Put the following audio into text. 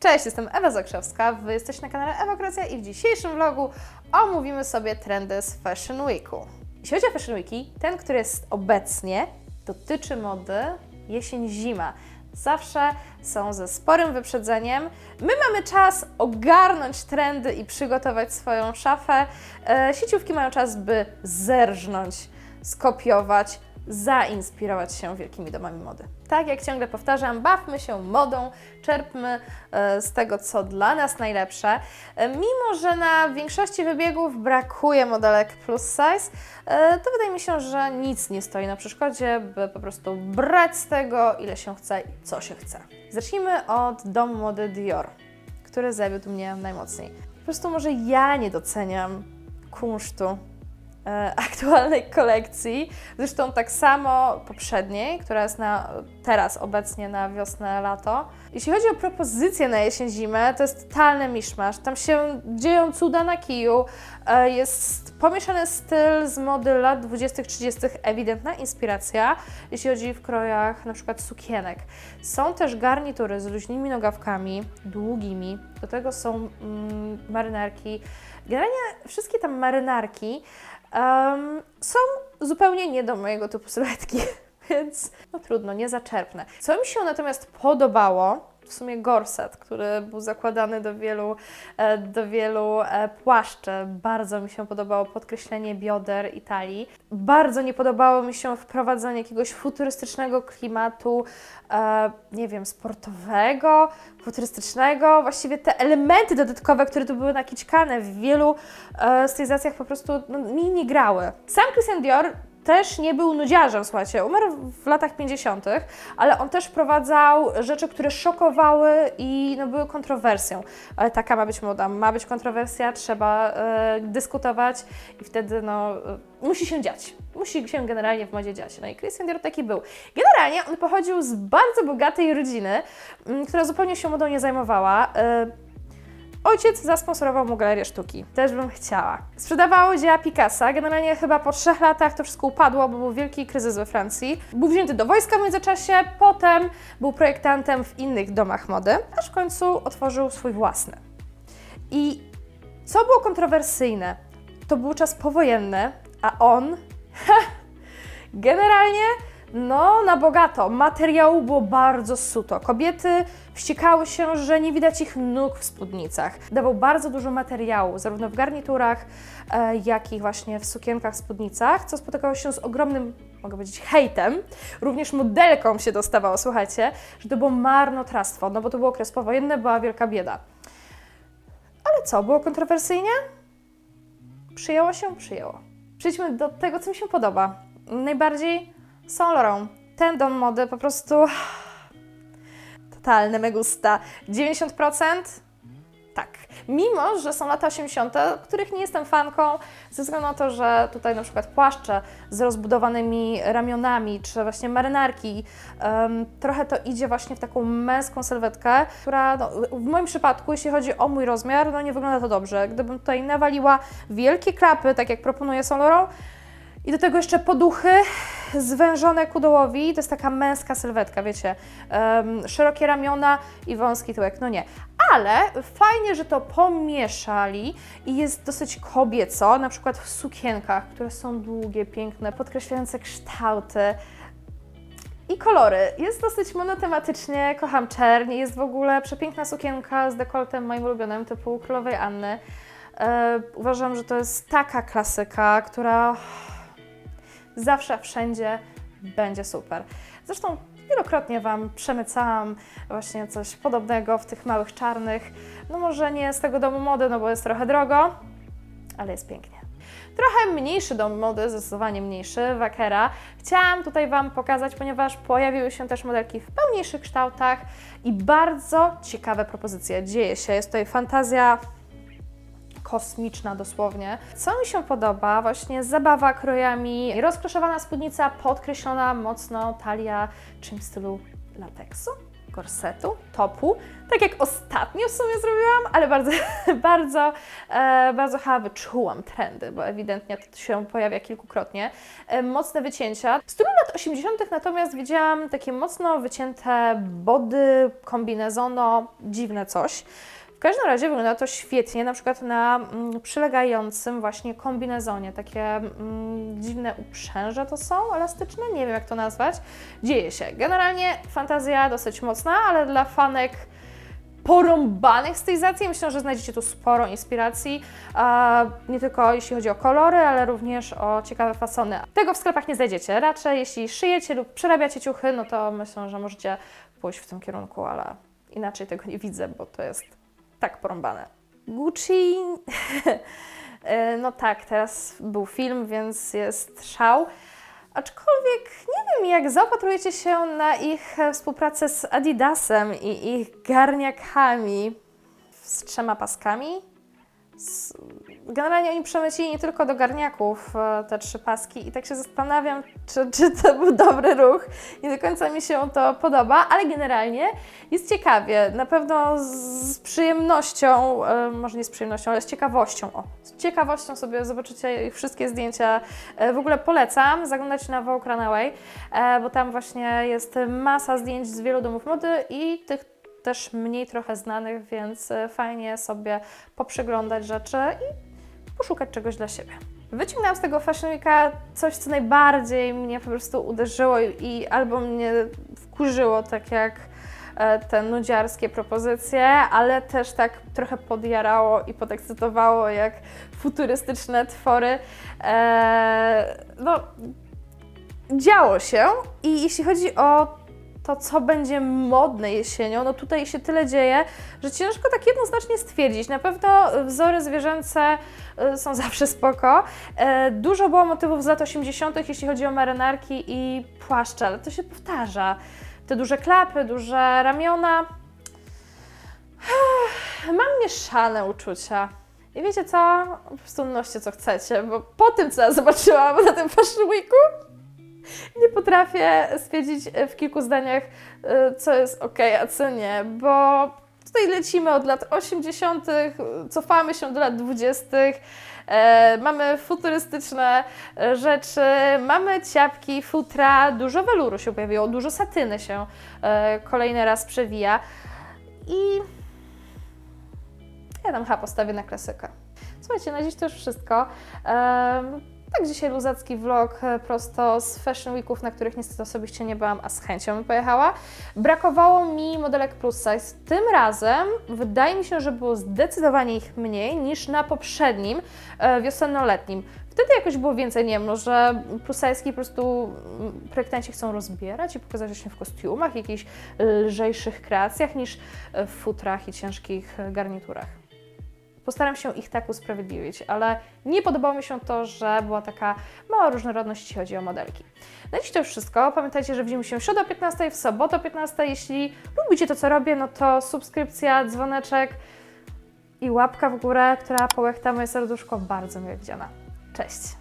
Cześć, jestem Ewa Zakrzewska, Wy jesteście na kanale Ewa Kreacja i w dzisiejszym vlogu omówimy sobie trendy z Fashion Weeku. Jeśli chodzi o Fashion Weeki, ten, który jest obecnie, dotyczy mody jesień-zima. Zawsze są ze sporym wyprzedzeniem. My mamy czas ogarnąć trendy i przygotować swoją szafę. E, sieciówki mają czas, by zerżnąć, skopiować, zainspirować się wielkimi domami mody. Tak jak ciągle powtarzam, bawmy się modą, czerpmy e, z tego, co dla nas najlepsze. E, Mimo, że na większości wybiegów brakuje modelek plus size, e, to wydaje mi się, że nic nie stoi na przeszkodzie, by po prostu brać z tego, ile się chce i co się chce. Zacznijmy od domu mody Dior, który zawiódł mnie najmocniej. Po prostu może ja nie doceniam kunsztu aktualnej kolekcji. Zresztą tak samo poprzedniej, która jest na, teraz obecnie na wiosnę, lato. Jeśli chodzi o propozycje na jesień-zimę, to jest totalny miszmasz. Tam się dzieją cuda na kiju. E, Jest pomieszany styl z mody lat 20-30, ewidentna inspiracja, jeśli chodzi w krojach na przykład sukienek. Są też garnitury z luźnymi nogawkami, długimi. Do tego są mm, marynarki. Generalnie wszystkie tam marynarki em, są zupełnie nie do mojego typu sylwetki, więc no trudno, nie zaczerpnę. Co mi się natomiast podobało, w sumie gorset, który był zakładany do wielu, e, do wielu e, płaszczy. Bardzo mi się podobało podkreślenie bioder i talii. Bardzo nie podobało mi się wprowadzenie jakiegoś futurystycznego klimatu, e, nie wiem, sportowego, futurystycznego. Właściwie te elementy dodatkowe, które tu były nakićkane w wielu stylizacjach po prostu no, mi nie grały. Sam Christian Dior też nie był nudziarzem, słuchajcie, umarł w latach 50., ale on też wprowadzał rzeczy, które szokowały i no, były kontrowersją. Ale taka ma być moda, ma być kontrowersja, trzeba e, dyskutować i wtedy no, e, musi się dziać. Musi się generalnie w modzie dziać. No i Christian Dior taki był. Generalnie on pochodził z bardzo bogatej rodziny, która zupełnie się modą nie zajmowała. E, Ojciec zasponsorował mu galerię sztuki. Też bym chciała. Sprzedawało dzieła Picassa. Generalnie chyba po trzech latach to wszystko upadło, bo był wielki kryzys we Francji. Był wzięty do wojska w międzyczasie, potem był projektantem w innych domach mody, aż w końcu otworzył swój własny. I co było kontrowersyjne? To był czas powojenny, a on generalnie no, na bogato. Materiału było bardzo suto. Kobiety wściekały się, że nie widać ich nóg w spódnicach. Dawał bardzo dużo materiału, zarówno w garniturach, e, jak i właśnie w sukienkach, spódnicach, co spotykało się z ogromnym, mogę powiedzieć, hejtem. Również modelkom się dostawało, słuchajcie, że to było marnotrawstwo, no bo to był okres powojenny, była wielka bieda. Ale co, było kontrowersyjnie? Przyjęło się? Przyjęło. Przejdźmy do tego, co mi się podoba. Najbardziej Saint Laurent. Ten dom mody po prostu totalne me gusta. 90%? Tak. Mimo, że są lata 80., których nie jestem fanką, ze względu na to, że tutaj na przykład płaszcze z rozbudowanymi ramionami, czy właśnie marynarki, em, trochę to idzie właśnie w taką męską sylwetkę, która no, w moim przypadku, jeśli chodzi o mój rozmiar, no nie wygląda to dobrze. Gdybym tutaj nawaliła wielkie klapy, tak jak proponuje Laurent, i do tego jeszcze poduchy zwężone ku dołowi. To jest taka męska sylwetka, wiecie. em, szerokie ramiona i wąski tyłek. No nie. Ale fajnie, że to pomieszali i jest dosyć kobieco, na przykład w sukienkach, które są długie, piękne, podkreślające kształty. I kolory. Jest dosyć monotematycznie, kocham czerń. Jest w ogóle przepiękna sukienka z dekoltem moim ulubionym, typu Królowej Anny. E, uważam, że to jest taka klasyka, która zawsze, wszędzie będzie super. Zresztą wielokrotnie Wam przemycałam właśnie coś podobnego w tych małych czarnych. No może nie z tego domu mody, no bo jest trochę drogo, ale jest pięknie. Trochę mniejszy dom mody, zdecydowanie mniejszy, Wakera. Chciałam tutaj Wam pokazać, ponieważ pojawiły się też modelki w pełniejszych kształtach i bardzo ciekawe propozycje. Dzieje się, jest tutaj fantazja kosmiczna dosłownie. Co mi się podoba, właśnie zabawa krojami, rozkroszowana spódnica, podkreślona mocno talia, czym w stylu lateksu. korsetu, topu, tak jak ostatnio w sumie zrobiłam, ale bardzo, bardzo, e, bardzo chyba wyczułam trendy, bo ewidentnie to się pojawia kilkukrotnie. E, mocne wycięcia. W stylu lat 80. natomiast widziałam takie mocno wycięte body, kombinezono, dziwne coś. W każdym razie wygląda to świetnie, na przykład na mm, przylegającym właśnie kombinezonie. Takie mm, dziwne uprzęże to są, elastyczne, nie wiem jak to nazwać. Dzieje się. Generalnie fantazja dosyć mocna, ale dla fanek porąbanych stylizacji myślę, że znajdziecie tu sporo inspiracji, nie tylko jeśli chodzi o kolory, ale również o ciekawe fasony. Tego w sklepach nie znajdziecie. Raczej jeśli szyjecie lub przerabiacie ciuchy, no to myślę, że możecie pójść w tym kierunku, ale inaczej tego nie widzę, bo to jest tak porąbane. Gucci. E, no tak, teraz był film, więc jest szał. Aczkolwiek nie wiem, jak zaopatrujecie się na ich współpracę z Adidasem i ich garniakami z trzema paskami. Generalnie oni przemycili nie tylko do garniaków e, te trzy paski i tak się zastanawiam, czy, czy to był dobry ruch. Nie do końca mi się to podoba, ale generalnie jest ciekawie. Na pewno z, przyjemnością, e, może nie z przyjemnością, ale z ciekawością. O, z ciekawością sobie zobaczycie ich wszystkie zdjęcia. E, w ogóle polecam zaglądać na Vogue Runaway, bo tam właśnie jest masa zdjęć z wielu domów mody i tych też mniej trochę znanych, więc e, fajnie sobie poprzeglądać rzeczy i poszukać czegoś dla siebie. Wyciągnęłam z tego Fashion Weeka coś, co najbardziej mnie po prostu uderzyło i, albo mnie wkurzyło, tak jak e, te nudziarskie propozycje, ale też tak trochę podjarało i podekscytowało, jak futurystyczne twory. E, no, działo się i jeśli chodzi o to, co będzie modne jesienią, no tutaj się tyle dzieje, że ciężko tak jednoznacznie stwierdzić. Na pewno wzory zwierzęce y, są zawsze spoko. E, Dużo było motywów z lat 80., jeśli chodzi o marynarki i płaszcze, ale to się powtarza. Te duże klapy, duże ramiona. Mam mieszane uczucia. I wiecie co? Po prostu noście co chcecie, bo po tym, co ja zobaczyłam na tym Fashion Weeku, nie potrafię stwierdzić w kilku zdaniach, y, co jest ok, a co nie, bo tutaj lecimy od lat 80., cofamy się do lat 20., e, mamy futurystyczne e, rzeczy, mamy ciapki, futra, dużo weluru się pojawiło, dużo satyny się e, kolejny raz przewija i ja tam chyba postawię na klasykę. Słuchajcie, na dziś to już wszystko. Tak, dzisiaj luzacki vlog e, prosto z Fashion Weeków, na których niestety osobiście nie byłam, a z chęcią bym pojechała. Brakowało mi modelek plus size. Tym razem wydaje mi się, że było zdecydowanie ich mniej niż na poprzednim e, wiosennoletnim. Wtedy jakoś było więcej, nie wiem, no, że plus size'ki po prostu mm, projektanci chcą rozbierać i pokazać się w kostiumach, jakichś lżejszych kreacjach niż w futrach i ciężkich garniturach. Postaram się ich tak usprawiedliwić, ale nie podobało mi się to, że była taka mała różnorodność, jeśli chodzi o modelki. Na dziś to już wszystko. Pamiętajcie, że widzimy się w środę o 15, w sobotę o 15. Jeśli lubicie to, co robię, no to subskrypcja, dzwoneczek i łapka w górę, która połechta moje serduszko, bardzo miłe widziana. Cześć!